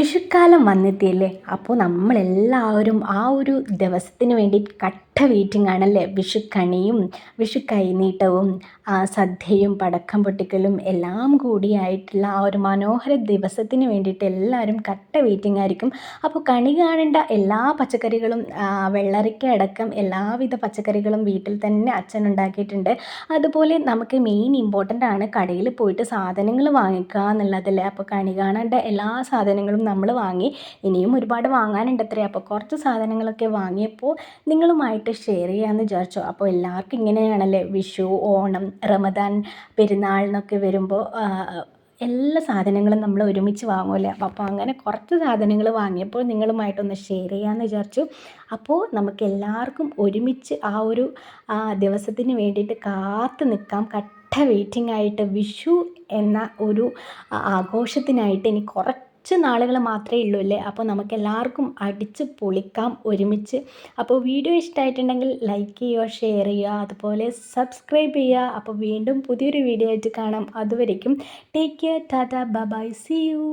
വിഷുക്കാലം വന്നെത്തിയല്ലേ? അപ്പോൾ നമ്മളെല്ലാവരും ആ ഒരു ദിവസത്തിന് വേണ്ടി കട്ട വെയിറ്റിംഗ് ആണല്ലേ? വിഷുക്കണിയും വിഷു കൈനീട്ടവും സദ്യയും പടക്കം പൊട്ടിക്കലും എല്ലാം കൂടിയായിട്ടുള്ള ആ ഒരു മനോഹര ദിവസത്തിന് വേണ്ടിയിട്ട് എല്ലാവരും കട്ട വെയിറ്റിംഗ് ആയിരിക്കും. അപ്പോൾ കണി കാണേണ്ട എല്ലാ പച്ചക്കറികളും വെള്ളരിക്ക അടക്കം എല്ലാവിധ പച്ചക്കറികളും വീട്ടിൽ തന്നെ അച്ഛൻ ഉണ്ടാക്കിയിട്ടുണ്ട്. അതുപോലെ നമുക്ക് മെയിൻ ഇമ്പോർട്ടന്റ് ആണ് കടയിൽ പോയിട്ട് സാധനങ്ങൾ വാങ്ങിക്കുക എന്നുള്ളതല്ലേ അപ്പോൾ കണി കാണേണ്ട എല്ലാ സാധനങ്ങളും നമ്മൾ വാങ്ങി. ഇനിയും ഒരുപാട് വാങ്ങാനുണ്ട് അത്രേ അപ്പോൾ കുറച്ച് സാധനങ്ങളൊക്കെ വാങ്ങിയപ്പോൾ നിങ്ങളുമായിട്ട് ഷെയർ ചെയ്യാമെന്ന് വിചാരിച്ചു. അപ്പോൾ എല്ലാവർക്കും ഇങ്ങനെയാണല്ലേ? വിഷു ഓണം റമദാൻ പെരുന്നാൾ എന്നൊക്കെ വരുമ്പോൾ എല്ലാ സാധനങ്ങളും നമ്മൾ ഒരുമിച്ച് വാങ്ങുമല്ലേ? അപ്പോൾ അങ്ങനെ കുറച്ച് സാധനങ്ങൾ വാങ്ങിയപ്പോൾ നിങ്ങളുമായിട്ടൊന്ന് ഷെയർ ചെയ്യാമെന്ന് വിചാരിച്ചു. അപ്പോൾ നമുക്ക് എല്ലാവർക്കും ഒരുമിച്ച് ആ ഒരു ദിവസത്തിന് വേണ്ടിയിട്ട് കാത്തു നിൽക്കാം. കട്ട വെയിറ്റിംഗ് ആയിട്ട് വിഷു എന്ന ഒരു ആഘോഷത്തിനായിട്ട് ഇനി കുറച്ച് കുറച്ച് നാളുകൾ മാത്രമേ ഉള്ളൂ അല്ലേ? അപ്പോൾ നമുക്ക് എല്ലാവർക്കും അടിച്ച് പൊളിക്കാം ഒരുമിച്ച്. അപ്പോൾ വീഡിയോ ഇഷ്ടമായിട്ടുണ്ടെങ്കിൽ ലൈക്ക് ചെയ്യുക ഷെയർ ചെയ്യുക അതുപോലെ സബ്സ്ക്രൈബ് ചെയ്യുക. അപ്പോൾ വീണ്ടും പുതിയൊരു വീഡിയോ ആയിട്ട് കാണാം. അതുവരേക്കും take care Tata bye see U